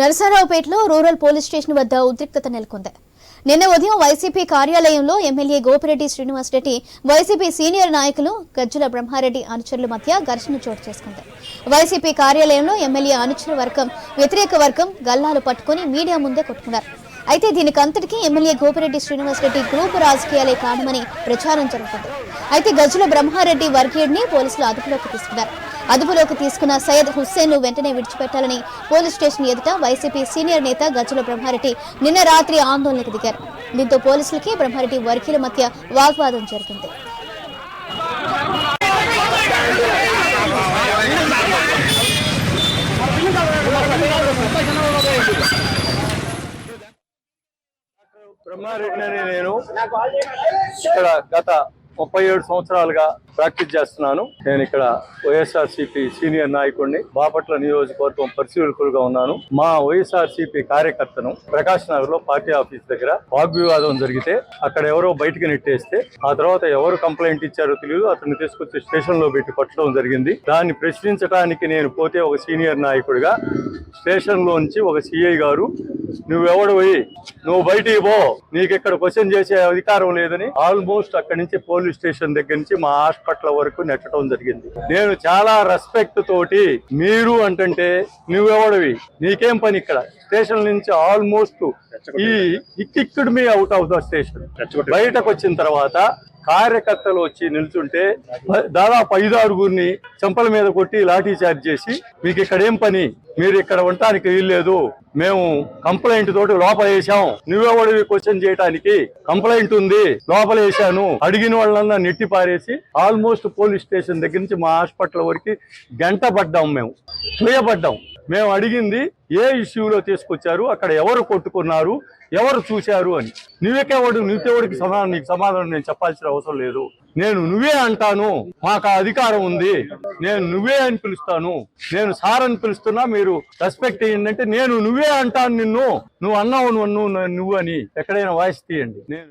నరసరావుపేటలో rural police station వద్ద ఉద్రిక్తత నెలకొంది. నిన్న ఉదయం వైసీపీ కార్యాలయంలో MLA Gopireddy Srinivasareddy YCP senior నాయకులు గజ్జల బ్రహ్మారెడ్డి అనుచరుల మధ్య ఘర్షణ చోటు చేసుకుంది. వైసీపీ కార్యాలయంలో ఎమ్మెల్యే అనుచర వర్గం వ్యతిరేక వర్గం గల్లాలు పట్టుకుని మీడియా ముందే కొట్టుకున్నారు. అయితే దీనికి అంతటికీ ఎమ్మెల్యే గోపిరెడ్డి శ్రీనివాసరెడ్డి గ్రూపు రాజకీయాలే కారణమని ప్రచారం జరుగుతుంది. అయితే గజ్జుల బ్రహ్మారెడ్డి వర్గీయుడిని పోలీసులు అదుపులోకి తీసుకున్నారు. అదుపులోకి తీసుకున్న సయ్యద్ హుస్సేన్ను వెంటనే విడిచిపెట్టాలని పోలీస్ స్టేషన్ ఎదుట వైసీపీ సీనియర్ నేత గజ్జల బ్రహ్మారెడ్డి నిన్న రాత్రి ఆందోళనకు దిగారు. దీంతో పోలీసులకి బ్రహ్మారెడ్డి వర్గీయుల మధ్య వాగ్వాదం జరిగింది. బ్రహ్మారెడ్డి నేను ఇక్కడ గత ముప్పై ఏడు సంవత్సరాలుగా ప్రాక్టీస్ చేస్తున్నాను. నేను ఇక్కడ వైఎస్ఆర్సీపీ సీనియర్ నాయకుడిని బాపట్ల నియోజకవర్గం పరిశీలకులుగా ఉన్నాను. మా వైఎస్ఆర్సీపీ కార్యకర్తను ప్రకాష్ నగర్లో పార్టీ ఆఫీస్ దగ్గర వాగ్వివాదం జరిగితే అక్కడ ఎవరో బయటికి నెట్టేస్తే ఆ తర్వాత ఎవరు కంప్లైంట్ ఇచ్చారో తెలియదు. అతన్ని తీసుకొచ్చి స్టేషన్లో పెట్టి కొట్టడం జరిగింది. దాన్ని ప్రశ్నించడానికి నేను పోతే ఒక సీనియర్ నాయకుడిగా స్టేషన్ లోంచి ఒక సిఐ గారు నువ్వెవడు పోయి? నువ్వు బయటికి పో. నీకు ఇక్కడ క్వశ్చన్ చేసే అధికారం లేదని ఆల్మోస్ట్ అక్కడి నుంచి పోలీస్ స్టేషన్ దగ్గర నుంచి మా హాస్పిటల్ వరకు నెట్టడం జరిగింది. నేను చాలా రెస్పెక్ట్ తోటి మీరు అంటుంటే నువ్వెవడివి? నీకేం పని ఇక్కడ? స్టేషన్ నుంచి ఆల్మోస్ట్ ఈ ఇక్కిక్కుడు మీ అవుట్ ఆఫ్ ద స్టేషన్ బయటకు వచ్చిన తర్వాత కార్యకర్తలు వచ్చి నిల్చుంటే దాదాపు ఐదు ఆరుగురిని చెంపల మీద కొట్టి లాఠీ చార్జ్ చేసి మీకు ఇక్కడ ఏం పని? మీరు ఇక్కడ ఉండటానికి వీల్లేదు. మేము కంప్లైంట్ తోటి లోపల వేసాం నువ్వెవడివి క్వశ్చన్ చేయడానికి కంప్లైంట్ ఉంది. లోపల వేసాను అడిగిన వాళ్ళన్నా నెట్టి పారేసి ఆల్మోస్ట్ పోలీస్ స్టేషన్ దగ్గర నుంచి మా హాస్పిటల్ వరకు గంట పడ్డాం మేము. తోయబడ్డాం మేము అడిగింది ఏ ఇష్యూలో తీసుకొచ్చారు అక్కడ ఎవరు కొట్టుకున్నారు ఎవరు చూశారు అని. నువ్వెకేవాడు నువ్వెవడికి సమాధానం నీకు సమాధానం నేను చెప్పాల్సిన అవసరం లేదు. నేను నువ్వే అంటాను మాకు ఆ అధికారం ఉంది. నేను నువ్వే అని పిలుస్తాను. నేను సార్ అని పిలుస్తున్నా మీరు రెస్పెక్ట్ ఏంటంటే నేను నువ్వే అంటాను నిన్ను. నువ్వు అన్నావు నువ్వు నువ్వు అని. ఎక్కడైనా వాయిస్ తీయండి. నేను